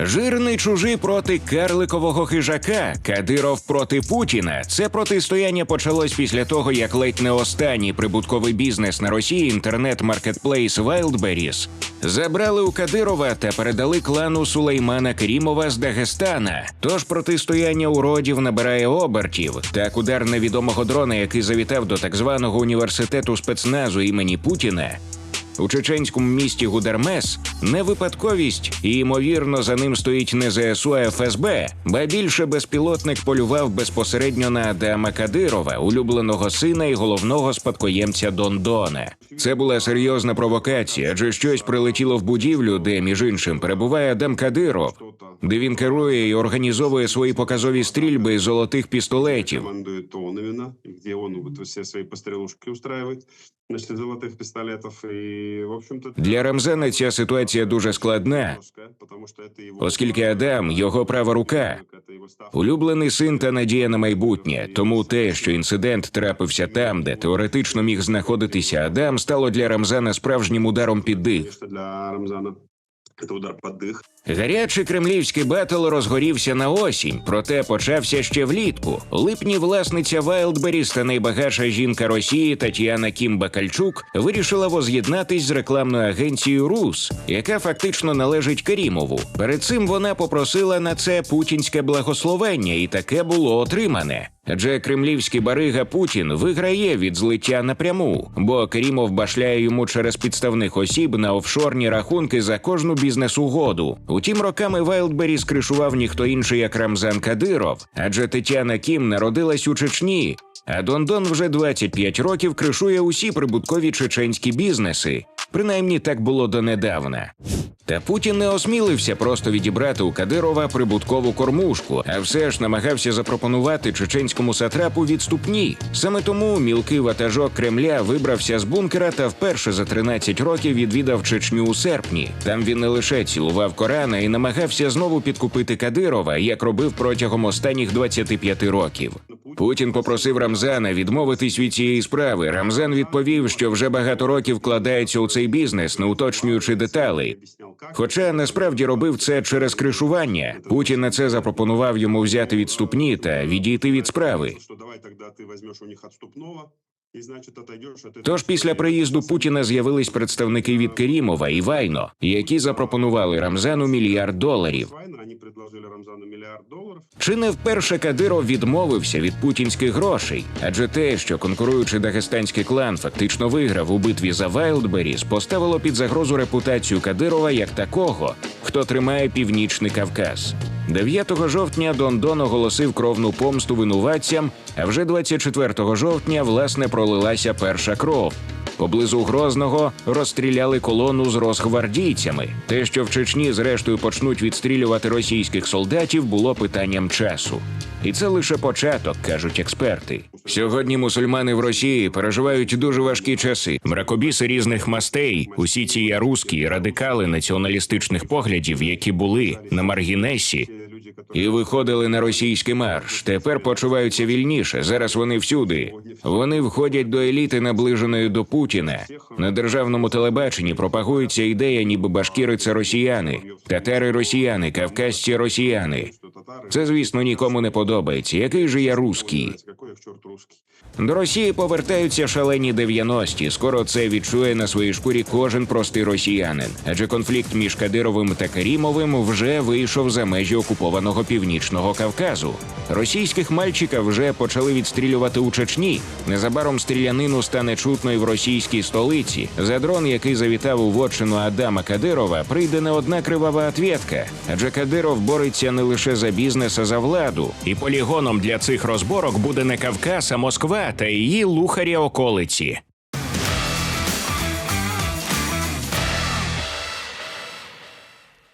Жирний чужий проти карликового хижака, Кадиров проти Путіна. Це протистояння почалось після того, як ледь не останній прибутковий бізнес на Росії інтернет-маркетплейс Wildberries забрали у Кадирова та передали клану Сулеймана Керімова з Дагестана. Тож протистояння уродів набирає обертів. Так удар невідомого дрона, який завітав до так званого університету спецназу імені Путіна, у чеченському місті Гудермес не випадковість, і ймовірно за ним стоїть не ЗСУ, а ФСБ, ба більше безпілотник полював безпосередньо на Адама Кадирова, улюбленого сина і головного спадкоємця Дондоне. Це була серйозна провокація, адже щось прилетіло в будівлю, де між іншим перебуває Адам Кадиров, де він керує і організовує свої показові стрільби з золотих пістолетів. командует ООН именно, где он вот все свои пострелушки устраивает, значит, из золотых пистолетов. И, в общем-то... Для Рамзана ця ситуація дуже складна, жесткая, потому что это его... оскільки Адам його права рука. Это его ставка. Улюблений син та надія на майбутнє. Тому те, що інцидент трапився там, де теоретично міг знаходитися Адам, стало для Рамзана справжнім ударом під дих. Конечно, для Рамзана это удар под дых. Гарячий кремлівський батл розгорівся на осінь, проте почався ще влітку. Липні власниця Wildberries та найбагатша жінка Росії Тетяна Кім Бакальчук вирішила воз'єднатись з рекламною агенцією Рус, яка фактично належить Керімову. Перед цим вона попросила на це путінське благословення, і таке було отримане. Адже кремлівський барига Путін виграє від злиття напряму, бо Керімов башляє йому через підставних осіб на офшорні рахунки за кожну бізнес-угоду. Утім, роками Wildberries кришував ніхто інший, як Рамзан Кадиров, адже Тетяна Кім народилась у Чечні. А Дондон вже 25 років кришує усі прибуткові чеченські бізнеси. Принаймні так було донедавна. Та Путін не осмілився просто відібрати у Кадирова прибуткову кормушку, а все ж намагався запропонувати чеченському сатрапу відступні. Саме тому мілкий ватажок Кремля вибрався з бункера та вперше за 13 років відвідав Чечню у серпні. Там він не лише цілував Корана і намагався знову підкупити Кадирова, як робив протягом останніх 25 років. Путін попросив Рамзана відмовитись від цієї справи. Рамзан відповів, що вже багато років вкладається у цей бізнес, не уточнюючи деталей. Хоча насправді робив це через кришування. Путін на це запропонував йому взяти відступні та відійти від справи. Тож після приїзду Путіна з'явились представники від Керімова і Вайно, які запропонували Рамзану мільярд доларів. Чи не вперше Кадиров відмовився від путінських грошей? Адже те, що конкуруючий дагестанський клан фактично виграв у битві за Вайлдберріс, поставило під загрозу репутацію Кадирова як такого, хто тримає північний Кавказ. 9 жовтня Дондон оголосив кровну помсту винуватцям, а вже 24 жовтня власне пролилася перша кров. Поблизу Грозного розстріляли колону з розгвардійцями. Те, що в Чечні зрештою почнуть відстрілювати російських солдатів, було питанням часу. І це лише початок, кажуть експерти. Сьогодні мусульмани в Росії переживають дуже важкі часи. Мракобіси різних мастей, усі ці яруські радикали націоналістичних поглядів, які були на маргінесі. І виходили на російський марш. Тепер почуваються вільніше. Зараз вони всюди. Вони входять до еліти, наближеної до Путіна. На державному телебаченні пропагується ідея, ніби башкіри це росіяни, татари росіяни, кавказці росіяни. Це, звісно, нікому не подобається. Який же я русський? До Росії повертаються шалені 90-ті. Скоро це відчує на своїй шкурі кожен простий росіянин. Адже конфлікт між Кадировим та Карімовим вже вийшов за межі окупованого північного Кавказу. Російських мальчиків вже почали відстрілювати у Чечні. Незабаром стрілянину стане чутно і в російській столиці. За дрон, який завітав у вотчину Адама Кадирова, прийде не одна кривава отвєтка. Адже Кадиров бореться не лише за бізнес, а за владу. І полігоном для цих розборок буде не Кавказ, а Москва та її лухарі околиці.